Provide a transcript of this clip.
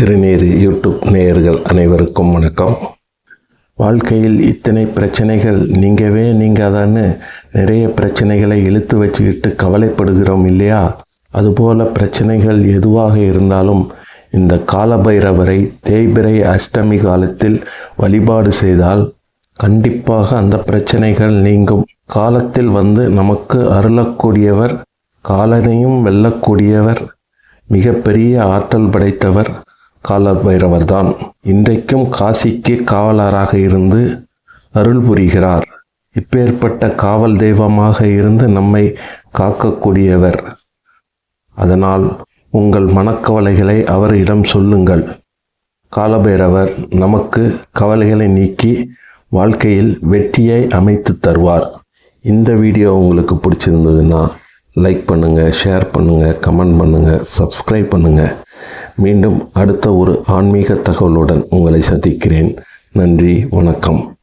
திருநீர் யூடியூப் நேயர்கள் அனைவருக்கும் வணக்கம். வாழ்க்கையில் இத்தனை பிரச்சனைகள் நீங்கவே நீங்காதான்னு நிறைய பிரச்சனைகளை இழுத்து வச்சுக்கிட்டு கவலைப்படுகிறோம் இல்லையா? அதுபோல பிரச்சனைகள் எதுவாக இருந்தாலும் இந்த காலபைரவரை தேய்பிரை அஷ்டமி காலத்தில் வழிபாடு செய்தால் கண்டிப்பாக அந்த பிரச்சனைகள் நீங்கும். காலத்தில் வந்து நமக்கு அருளக்கூடியவர் காலனையும் வெல்லக்கூடியவர் மிகப்பெரிய ஆற்றல் படைத்தவர் காலர் பைரவர்தான். இன்றைக்கும் காசிக்கு காவலராக இருந்து அருள் புரிகிறார். இப்பேற்பட்ட காவல் தெய்வமாக இருந்து நம்மை காக்கக்கூடியவர். அதனால் உங்கள் மனக்கவலைகளை அவரிடம் சொல்லுங்கள். காலபைரவர் நமக்கு கவலைகளை நீக்கி வாழ்க்கையில் வெற்றியை அமைத்து தருவார். இந்த வீடியோ உங்களுக்கு பிடிச்சிருந்ததுன்னா லைக் பண்ணுங்கள் ஷேர் பண்ணுங்கள் கமெண்ட் பண்ணுங்கள் சப்ஸ்கிரைப் பண்ணுங்கள் மீண்டும் அடுத்த ஒரு ஆன்மீக தகவலுடன் உங்களை சந்திக்கிறேன். நன்றி வணக்கம்.